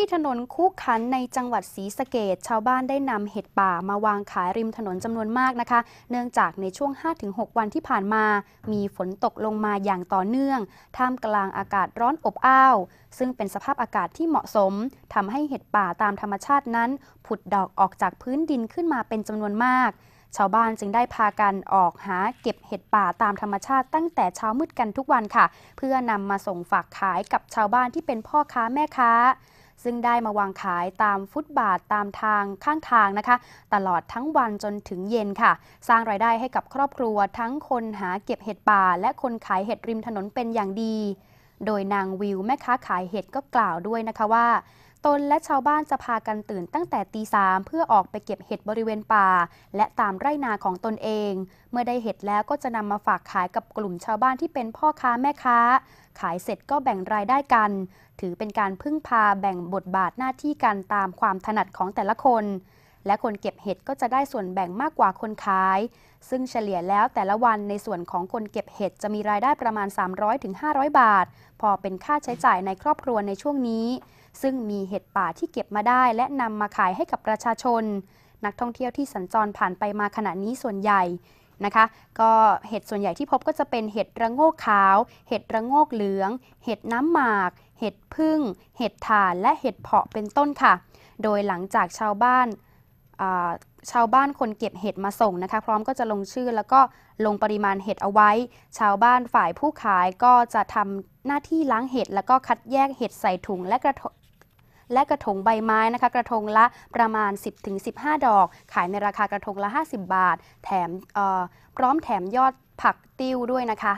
ที่ถนนคุกขันในจังหวัดศรีสะเกดชาวบ้านได้นำเห็ดป่ามาวางขายริมถนนจำนวนมากนะคะ เนื่องจากในช่วง 5-6 วันที่ผ่านมา มีฝนตกลงมาอย่างต่อเนื่อง ท่ามกลางอากาศร้อนอบอ้าว ซึ่งเป็นสภาพอากาศที่เหมาะสมทำให้เห็ดป่าตามธรรมชาตินั้น ผุดดอกออกจากพื้นดินขึ้นมาเป็นจำนวนมาก ชาวบ้านจึงได้พากันออกหาเก็บเห็ดป่าตามธรรมชาติตั้งแต่เช้ามืดกันทุกวันค่ะ เพื่อนำมาส่งฝากขายกับชาวบ้านที่เป็นพ่อค้าแม่ค้า ซึ่งได้มาวางขายตามฟุตบาทตามทางข้างทางนะคะ ตลอดทั้งวันจนถึงเย็นค่ะ สร้างรายได้ให้กับครอบครัวทั้งคนหาเก็บเห็ดป่า และคนขายเห็ดริมถนนเป็นอย่างดี โดยนางวิวแม่ค้าขายเห็ดก็กล่าวด้วยนะคะว่า ตนและชาวบ้านจะพากันตื่นตั้งแต่ตีสามเพื่อออกไปเก็บเห็ดบริเวณป่า และตามไร่นาของตนเอง เมื่อได้เห็ดแล้วก็จะนำมาฝากขายกับกลุ่มชาวบ้านที่เป็นพ่อค้าแม่ค้า ขายเสร็จก็แบ่งรายได้กัน ถือเป็นการพึ่งพาแบ่งบทบาทหน้าที่กันตามความถนัดของแต่ละคน และคนเก็บเห็ดก็จะได้ส่วนแบ่งมากกว่าคนขาย ซึ่งเฉลี่ยแล้วแต่ละวันในส่วนของคนเก็บเห็ดจะมีรายได้ประมาณ 300-500 บาท พอเป็นค่าใช้จ่ายในครอบครัวในช่วงนี้ ซึ่งมีเห็ดป่าที่เก็บมาได้ และนำมาขายให้กับประชาชน นักท่องเที่ยวที่สัญจรผ่านไปมาขณะนี้ส่วนใหญ่นะคะก็เห็ดส่วนใหญ่ที่พบก็จะเป็นเห็ดระโงกขาว เห็ดระโงกเหลือง เห็ดน้ำหมาก เห็ดพึ่ง เห็ดถ่าน และเห็ดเพาะเป็นต้นค่ะ โดยหลังจากชาวบ้าน ชาวบ้านคนเก็บเห็ดมาส่งนะคะ พร้อมก็จะลงชื่อแล้วก็ลงปริมาณเห็ดเอาไว้ ชาวบ้านฝ่ายผู้ขายก็จะทำหน้าที่ล้างเห็ดแล้วก็คัดแยกเห็ดใส่ถุงและกระทและกระทงใบไม้นะคะ กระทงละประมาณ 10-15 ดอก ขายในราคากระทงละ 50 บาท แถมพร้อมแถมยอดผักติ้วด้วยนะคะ